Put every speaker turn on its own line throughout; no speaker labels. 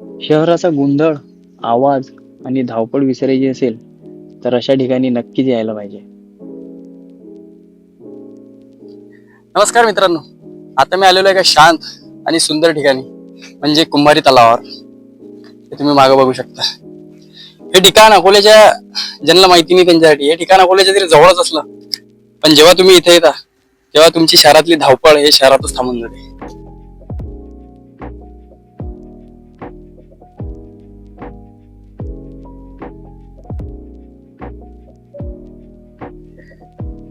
शहराचा गोंधळ आवाज आणि धावपळ विसरायची असेल तर अशा ठिकाणी नक्कीच यायला पाहिजे.
नमस्कार मित्रांनो. आता मी आलेलो आहे एका शांत आणि सुंदर ठिकाणी म्हणजे कुंभारी तलावावर. हे तुम्ही मागं बघू शकता. हे ठिकाण अकोल्याच्या ज्यांना माहिती नाही त्यांच्यासाठी. हे ठिकाण अकोल्याच्या तरी जवळच असलं पण जेव्हा तुम्ही इथे येता तेव्हा तुमची शहरातली धावपळ हे शहरातच थांबून जाते.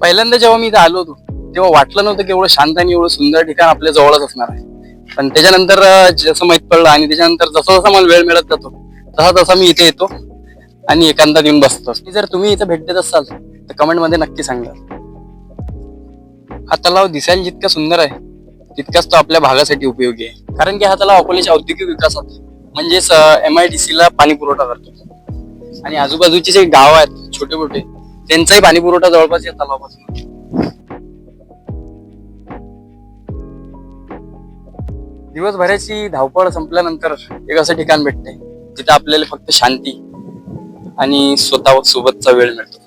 पहिल्यांदा जेव्हा मी इथे आलो होतो तेव्हा वाटलं नव्हतं की एवढं शांत आणि एवढं सुंदर ठिकाण आपल्या जवळच असणार आहे. पण त्याच्यानंतर जसं माहीत पडलं आणि त्याच्यानंतर जसं जसं मला वेळ मिळत जातो तसा तसा मी इथे येतो आणि एकांतात येऊन बसतो. जर तुम्ही इथे भेट देत असाल तर कमेंटमध्ये नक्की सांगा. हा तलाव दिसायला जितका सुंदर आहे तितकाच तो आपल्या भागासाठी उपयोगी आहे. कारण की हा तलाव अकोल्याच्या औद्योगिक विकासात म्हणजेच एम आय डी सी ला पाणी पुरवठा करतो. आणि आजूबाजूचे जे गाव आहेत छोटे मोठे त्यांचाही पाणी पुरवठा जवळपास या तलावापासून. दिवसभराची धावपळ संपल्यानंतर एक असं ठिकाण भेटते जिथे आपल्याला फक्त शांती आणि स्वतः सोबतचा वेळ मिळतो.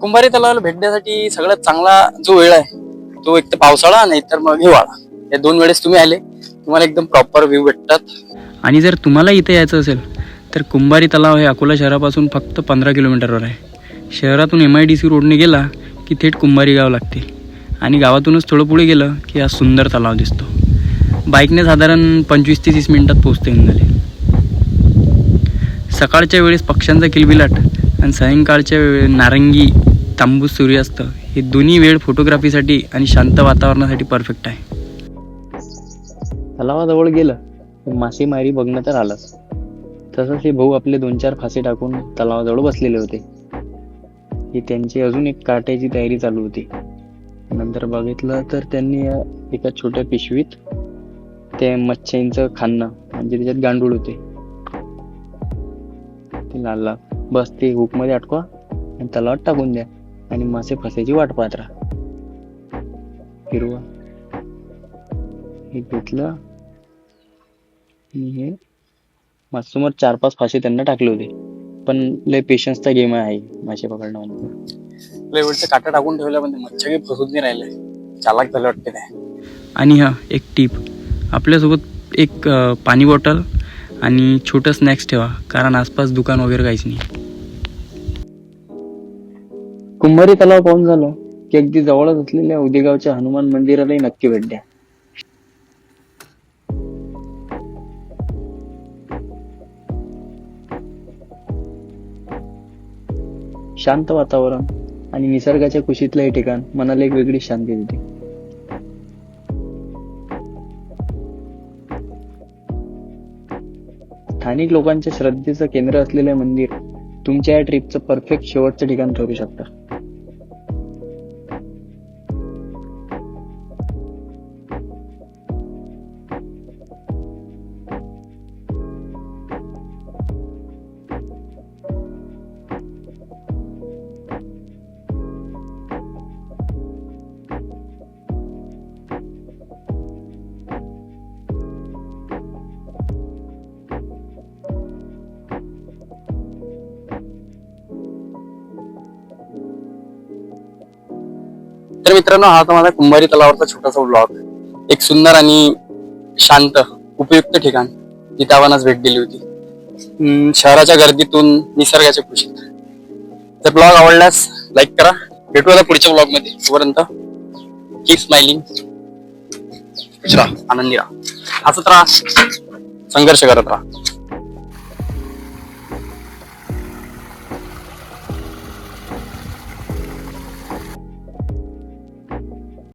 कुंभारी तलावाला भेटण्यासाठी सगळ्यात चांगला जो वेळ आहे तो एक तर पावसाळा नाही तर मग हिवाळा. या दोन वेळेस तुम्ही आले. तुम्हाला एकदम प्रॉपर व्ह्यू भेटतात.
आणि जर तुम्हाला इथे यायचं असेल तर कुंभारी तलाव हे अकोला शहरापासून फक्त पंधरा किलोमीटरवर आहे. शहरातून एम आय डी सी रोडने गेला की थेट कुंभारी गाव लागते. आणि गावातूनच थोडं पुढे गेलं की हा सुंदर तलाव दिसतो. बाईकने साधारण पंचवीस ते तीस मिनिटात पोचते झाले सकाळच्या वेळेस पक्ष्यांचा किलबिलाट आणि सायंकाळच्या वेळे नारंगी तांबूस सूर्यास्त हे दोन्ही वेळ फोटोग्राफीसाठी आणि शांत वातावरणासाठी परफेक्ट आहे. तलावाजवळ गेलं मासेमारी बघणं तर आलंच. तसंच हे भाऊ आपले दोन चार फासे टाकून तलावाजवळ बसलेले होते. ही त्यांची अजून एक काट्याची तयारी चालू होती. नंतर बघितलं तर त्यांनी एका छोट्या पिशवीत ते मच्छ्यांचं खाणं म्हणजे त्याच्यात गांडूळ होते. ते लाल बस ते हुकमध्ये अटकवा आणि तलावात टाकून द्या आणि मासे फसायची वाट पाहत राहा. हिरवा. हे घेतलं माझ्यासमोर चार पाच फासे त्यांना टाकले होते. पण लय पेशन्सचा गेम आहे मासे पकडणं म्हणजे
लेवलचं काटा टाकून ठेवल्यामध्ये मच्छर काही फसून नाही राहिले चालाक झाले वाटते ते.
आणि हा एक टीप आपल्यासोबत एक पाणी बॉटल आणि छोटं स्नॅक्स ठेवा कारण आसपास दुकान वगैरे काहीच नाही. कुंभारी तलाव पाहून झालं की अगदी जवळच असलेल्या उदेगावच्या हनुमान मंदिरालाही नक्की भेट द्या. शांत वातावरण आणि निसर्गाच्या कुशीतलं हे ठिकाण मनाला एक वेगळी शांती देते. स्थानिक लोकांच्या श्रद्धेचं केंद्र असलेले मंदिर तुमच्या या ट्रिपचं परफेक्ट शेवटचं ठिकाण ठरू शकतं.
तर मित्रांनो हा होता माझा कुंभारी तलावावरचा छोटासा ब्लॉग एक सुंदर आणि शांत उपयुक्त ठिकाण. जिथे आज भेट दिली होती. शहराच्या गर्दीतून निसर्गाच्या खुशीत जर ब्लॉग आवडल्यास लाईक करा. भेटू आता पुढच्या ब्लॉगमध्ये. तोपर्यंत कीप स्माइलिंग आनंदी राहा. हसत राहा. संघर्ष करत राहा.